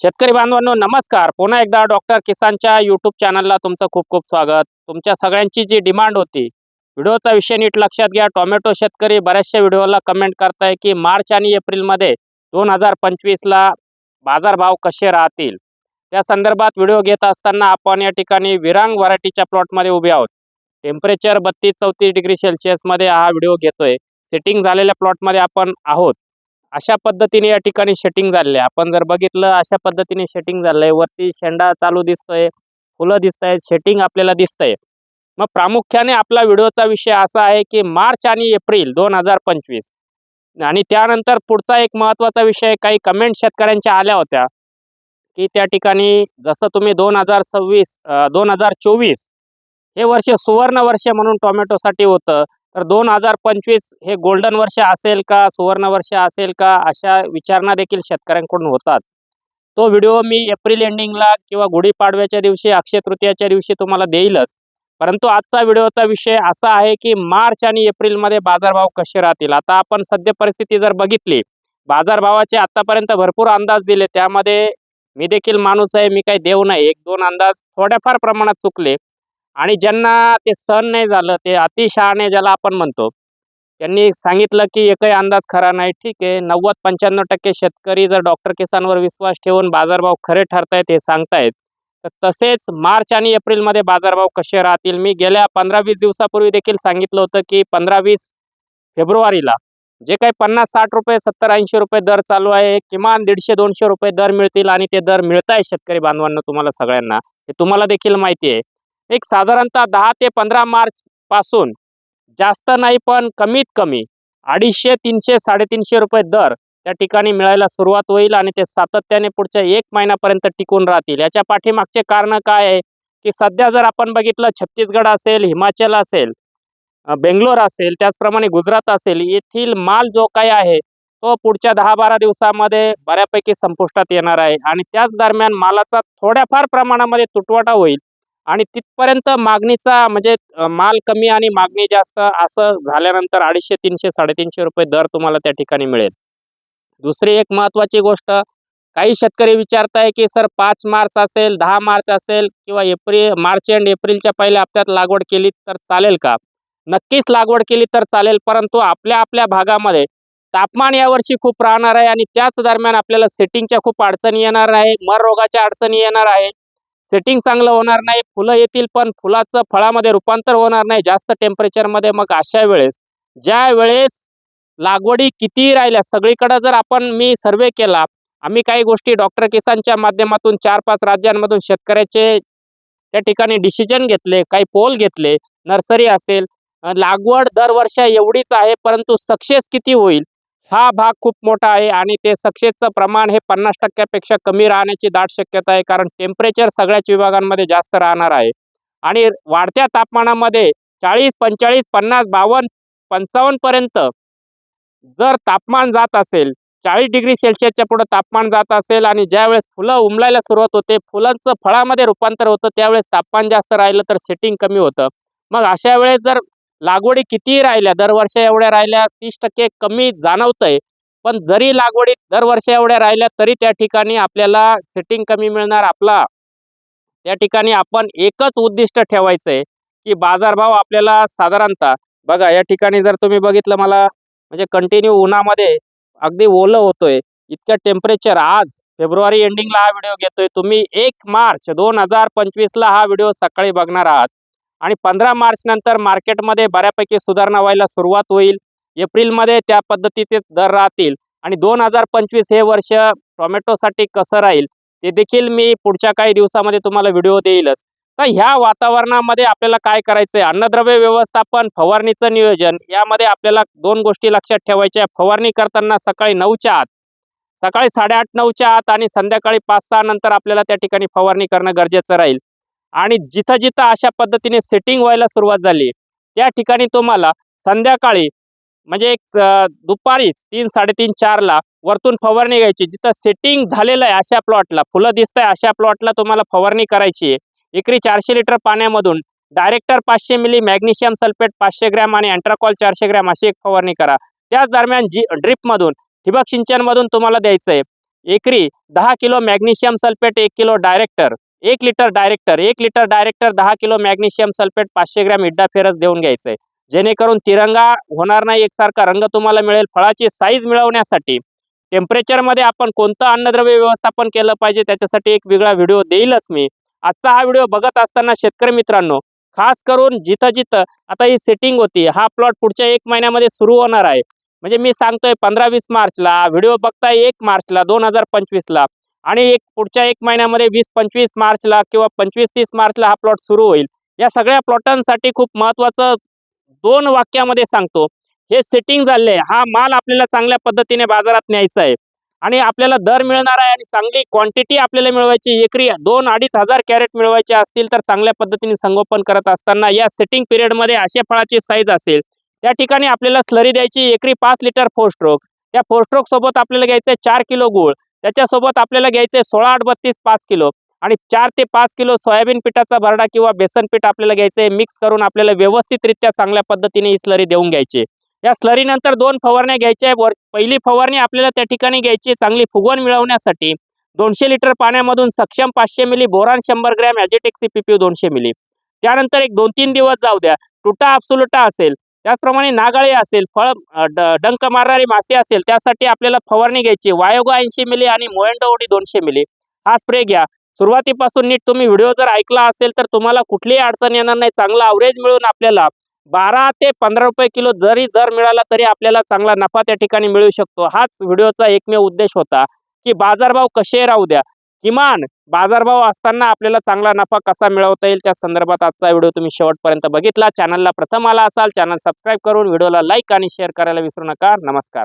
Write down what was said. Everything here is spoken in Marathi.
शेतकरी बांधवांनो नमस्कार. पुन्हा एकदा डॉक्टर किसानच्या यूट्यूब चॅनलला तुमचं खूप खूप स्वागत. तुमच्या सगळ्यांची जी डिमांड होती व्हिडिओचा विषय नीट लक्षात घ्या. टोमॅटो शेतकरी बऱ्याचशा व्हिडिओला कमेंट करताय की मार्च आणि एप्रिलमध्ये दोन हजार पंचवीसला बाजारभाव कसे राहतील? त्या संदर्भात व्हिडिओ घेत असताना आपण या ठिकाणी विरांग व्हरायटीच्या प्लॉटमध्ये उभे आहोत. टेम्परेचर बत्तीस चौतीस डिग्री सेल्सिअसमध्ये हा व्हिडिओ घेतोय. सेटिंग झालेल्या प्लॉटमध्ये आपण आहोत. अशा पद्धतीने या ठिकाणी शेटिंग झालेलं आहे. आपण जर बघितलं अशा पद्धतीने शेटिंग झालं आहे वरती शेंडा चालू दिसतोय फुलं दिसत आहेत शेटिंग आपल्याला दिसतंय. मग प्रामुख्याने आपला व्हिडिओचा विषय असा आहे की मार्च आणि एप्रिल दोन हजार पंचवीस. आणि त्यानंतर पुढचा एक महत्त्वाचा विषय काही कमेंट शेतकऱ्यांच्या आल्या होत्या. की त्या ठिकाणी जसं तुम्ही दोन हजार सव्वीस दोन हजार चोवीस हे वर्ष सुवर्ण वर्ष म्हणून टोमॅटोसाठी होतं. तर दोन हजार पंचवीस हे गोल्डन वर्ष असेल का सुवर्ण वर्ष असेल का अशा विचारणा देखील शेतकऱ्यांकडून होतात. तो व्हिडिओ मी एप्रिल एंडिंगला किंवा गुढीपाडव्याच्या दिवशी अक्षय तृतीयाच्या दिवशी तुम्हाला देईलच. परंतु आजचा व्हिडिओचा विषय असा आहे की मार्च आणि एप्रिलमध्ये बाजारभाव कसे राहतील? आता आपण सद्य परिस्थिती जर बघितली बाजारभावाचे आतापर्यंत भरपूर अंदाज दिले. त्यामध्ये मी देखील माणूस आहे मी काही देव नाही. एक दोन अंदाज थोड्याफार प्रमाणात चुकले. आणि ज्यांना ते सहन नाही झालं ते अतिशहाणे ज्याला आपण म्हणतो त्यांनी सांगितलं की एकही अंदाज खरा नाही. ठीक आहे नव्वद पंच्याण्णव टक्के शेतकरी जर डॉक्टर किसानवर विश्वास ठेवून बाजारभाव खरे ठरतायत हे सांगतायत तर तसेच मार्च आणि एप्रिलमध्ये बाजारभाव कसे राहतील? मी गेल्या पंधरा वीस दिवसापूर्वी देखील सांगितलं होतं की पंधरा वीस फेब्रुवारीला जे काही पन्नास साठ रुपये सत्तर ऐंशी रुपये दर चालू आहे किमान दीडशे दोनशे रुपये दर मिळतील आणि ते दर मिळत आहे शेतकरी बांधवांना तुम्हाला सगळ्यांना. हे तुम्हाला देखील माहिती आहे. एक साधारणतः दहा ते पंधरा मार्च पासून जास्त नाही पण कमीत कमी अडीचशे तीनशे साडेतीनशे रुपये दर त्या ठिकाणी मिळायला सुरुवात होईल आणि ते सातत्याने पुढच्या एक महिन्यापर्यंत टिकून राहतील. याच्या पाठीमागचे कारण काय आहे? की सध्या जर आपण बघितलं छत्तीसगड असेल हिमाचल असेल बेंगलोर असेल त्याचप्रमाणे गुजरात असेल येथील माल जो काही आहे तो पुढच्या दहा बारा दिवसामध्ये बऱ्यापैकी संपुष्टात येणार आहे. आणि त्याच दरम्यान मालाचा थोड्याफार प्रमाणामध्ये तुटवडा होईल. आणि तिथपर्यंत मागणीचा म्हणजे माल कमी आणि मागणी जास्त असं झाल्यानंतर अडीचशे तीनशे साडेतीनशे रुपये दर तुम्हाला त्या ठिकाणी मिळेल. दुसरी एक महत्त्वाची गोष्ट काही शेतकरी विचारताय की सर पाच मार्च असेल दहा मार्च असेल किंवा एप्रिल मार्च एंड एप्रिलच्या पहिल्या हप्त्यात लागवड केली तर चालेल का? नक्कीच लागवड केली तर चालेल परंतु आपल्या आपल्या भागामध्ये तापमान यावर्षी खूप राहणार आहे आणि त्याच दरम्यान आपल्याला सेटिंगच्या खूप अडचणी येणार आहे मर रोगाच्या अडचणी येणार आहे. सेटिंग चांगलं होणार नाही फुलं येतील पण फुलाचं फळामध्ये रूपांतर होणार नाही जास्त टेम्परेचरमध्ये मग अशा वेळेस ज्या वेळेस लागवडी किती राहिल्या सगळीकडे जर आपण मी सर्वे केला आम्ही काही गोष्टी डॉक्टर किसानच्या माध्यमातून चार पाच राज्यांमधून शेतकऱ्याचे त्या ठिकाणी डिसिजन घेतले काही पोल घेतले नर्सरी असेल लागवड दरवर्षी एवढीच आहे परंतु सक्सेस किती होईल? हा भाग खूप मोठा आहे आणि ते सक्सेसचं प्रमाण हे पन्नास टक्क्यापेक्षा कमी राहण्याची दाट शक्यता आहे कारण टेम्परेचर सगळ्याच विभागांमध्ये जास्त राहणार आहे. आणि वाढत्या तापमानामध्ये चाळीस पंचेचाळीस पन्नास बावन्न पंचावन्नपर्यंत जर तापमान जात असेल चाळीस डिग्री सेल्सिअसच्या पुढं तापमान जात असेल आणि ज्यावेळेस फुलं उमलायला सुरुवात होते फुलांचं फळामध्ये रूपांतर होतं त्यावेळेस तापमान जास्त राहिलं तर सेटिंग कमी होतं. मग अशा वेळेस जर लागवडी कितीही राहिल्या दरवर्षी एवढ्या राहिल्या तीस टक्के कमी जाणवतंय. पण जरी लागवडीत दरवर्षी एवढ्या राहिल्या तरी त्या ठिकाणी आपल्याला सेटिंग कमी मिळणार. आपला त्या ठिकाणी आपण एकच उद्दिष्ट ठेवायचं आहे की बाजारभाव आपल्याला साधारणतः बघा या ठिकाणी जर तुम्ही बघितलं मला म्हणजे कंटिन्यू उन्हामध्ये अगदी ओलं होतोय इतकं टेम्परेचर आज फेब्रुवारी एंडिंगला हा व्हिडिओ घेतोय. तुम्ही एक मार्च दोन हजार पंचवीसला हा व्हिडिओ सकाळी बघणार आहात. आणि पंधरा मार्च नंतर मार्केटमध्ये बऱ्यापैकी सुधारणा व्हायला सुरुवात होईल. एप्रिलमध्ये त्या पद्धतीचे दर राहतील. आणि दोन हजार पंचवीस हे वर्ष टोमॅटोसाठी कसं राहील ते देखील मी पुढच्या काही दिवसामध्ये तुम्हाला व्हिडिओ देईलच. तर ह्या वातावरणामध्ये आपल्याला काय करायचं आहे अन्नद्रव्य व्यवस्थापन फवारणीचं नियोजन यामध्ये आपल्याला दोन गोष्टी लक्षात ठेवायच्या फवारणी करताना सकाळी नऊच्या आत सकाळी साडेआठ नऊच्या आत आणि संध्याकाळी पाच सहा नंतर आपल्याला त्या ठिकाणी फवारणी करणं गरजेचं राहील. आणि जिथं जिथं अशा पद्धतीने सेटिंग व्हायला सुरुवात झाली त्या ठिकाणी तुम्हाला संध्याकाळी म्हणजे एक दुपारी तीन साडेतीन चारला वरतून फवारणी घ्यायची. जिथं सेटिंग झालेलं आहे अशा प्लॉटला फुलं दिसत आहे अशा प्लॉटला तुम्हाला फवारणी करायची आहे. एकरी चारशे लिटर पाण्यामधून डायरेक्टर पाचशे मिली मॅग्नेशियम सल्फेट पाचशे ग्रॅम आणि अँट्राकॉल चारशे ग्रॅम अशी एक फवारणी करा. त्याच दरम्यान जी ड्रिपमधून ठिबक सिंचनमधून तुम्हाला द्यायचं आहे एकरी दहा किलो मॅग्नेशियम सल्फेट एक किलो डायरेक्टर एक लिटर डायरेक्टर एक लिटर डायरेक्टर दहा किलो मॅग्नेशियम सल्फेट पाचशे ग्रॅम इड्डा फेरस देऊन घ्यायचंय. जेणेकरून तिरंगा होणार नाही एकसारखा रंग तुम्हाला मिळेल. फळाची साईज मिळवण्यासाठी टेम्परेचरमध्ये आपण कोणतं अन्नद्रव्य व्यवस्थापन केलं पाहिजे त्याच्यासाठी एक वेगळा व्हिडिओ देईलच मी. आजचा हा व्हिडिओ बघत असताना शेतकरी मित्रांनो खास करून जिथं जिथं आता ही सेटिंग होती हा प्लॉट पुढच्या एक महिन्यामध्ये सुरू होणार आहे. म्हणजे मी सांगतोय पंधरा वीस मार्चला व्हिडिओ बघताय एक मार्चला दोन हजार पंचवीसला. आणि एक पुढच्या एक महिन्यामध्ये वीस पंचवीस मार्चला किंवा पंचवीस तीस मार्चला हा प्लॉट सुरू होईल. या सगळ्या प्लॉटांसाठी खूप महत्त्वाचं दोन वाक्यामध्ये सांगतो. हे सेटिंग झाले हा माल आपल्याला चांगल्या पद्धतीने बाजारात न्यायचा आहे. आणि आपल्याला दर मिळणार आहे आणि चांगली क्वांटिटी आपल्याला मिळवायची एकरी दोन अडीच हजार कॅरेट मिळवायचे असतील तर चांगल्या पद्धतीने संगोपन करत असताना या सेटिंग पिरियडमध्ये अशा फळाची साईज असेल. त्या ठिकाणी आपल्याला स्लरी द्यायची एकरी पाच लिटर फोर स्ट्रोक त्या फोर स्ट्रोक सोबत आपल्याला घ्यायचं आहे चार किलो गुळ. त्याच्यासोबत आपल्याला घ्यायचे सोळा आठ बत्तीस पाच किलो. आणि चार ते पाच किलो सोयाबीन पिठाचा भरडा किंवा बेसन पीठ आपल्याला घ्यायचं आहे. मिक्स करून आपल्याला व्यवस्थितरित्या चांगल्या पद्धतीने ही स्लरी देऊन घ्यायची या स्लरीनंतर दोन फवारण्या घ्यायच्या आहे वर पहिली फवारणी आपल्याला त्या ठिकाणी घ्यायची चांगली फुगवण मिळवण्यासाठी. दोनशे लिटर पाण्यामधून सक्षम पाचशे मिली बोरान शंभर ग्रॅम ॲजेटेक्सी पीपीयू दोनशे मिली. त्यानंतर एक दोन तीन दिवस जाऊ द्या. टुटा आपसुलटा असेल. त्याचप्रमाणे नागाळी असेल फळ डंक मारणारी मासे असेल त्यासाठी आपल्याला फवारणी घ्यायची. वायोगा ऐंशी मिली आणि मोएंडो दोनशे मिली. हा स्प्रे घ्या. सुरुवातीपासून नीट तुम्ही व्हिडिओ जर ऐकला असेल तर तुम्हाला कुठलीही अडचण येणार नाही. चांगला अवरेज मिळून आपल्याला बारा ते पंधरा रुपये किलो जरी दर मिळाला तरी आपल्याला चांगला नफा त्या ठिकाणी मिळू शकतो. हाच व्हिडिओचा एकमेव उद्देश होता. की बाजारभाव कसे राहू द्या? किमान बाजारभाव असताना आपल्याला चांगला नफा कसा मिळवता येईल? त्या संदर्भात आजचा व्हिडिओ तुम्ही शेवटपर्यंत बघितला. चॅनलला प्रथम आला असाल चॅनल सबस्क्राईब करून व्हिडिओला लाईक आणि शेअर करायला विसरू नका. नमस्कार.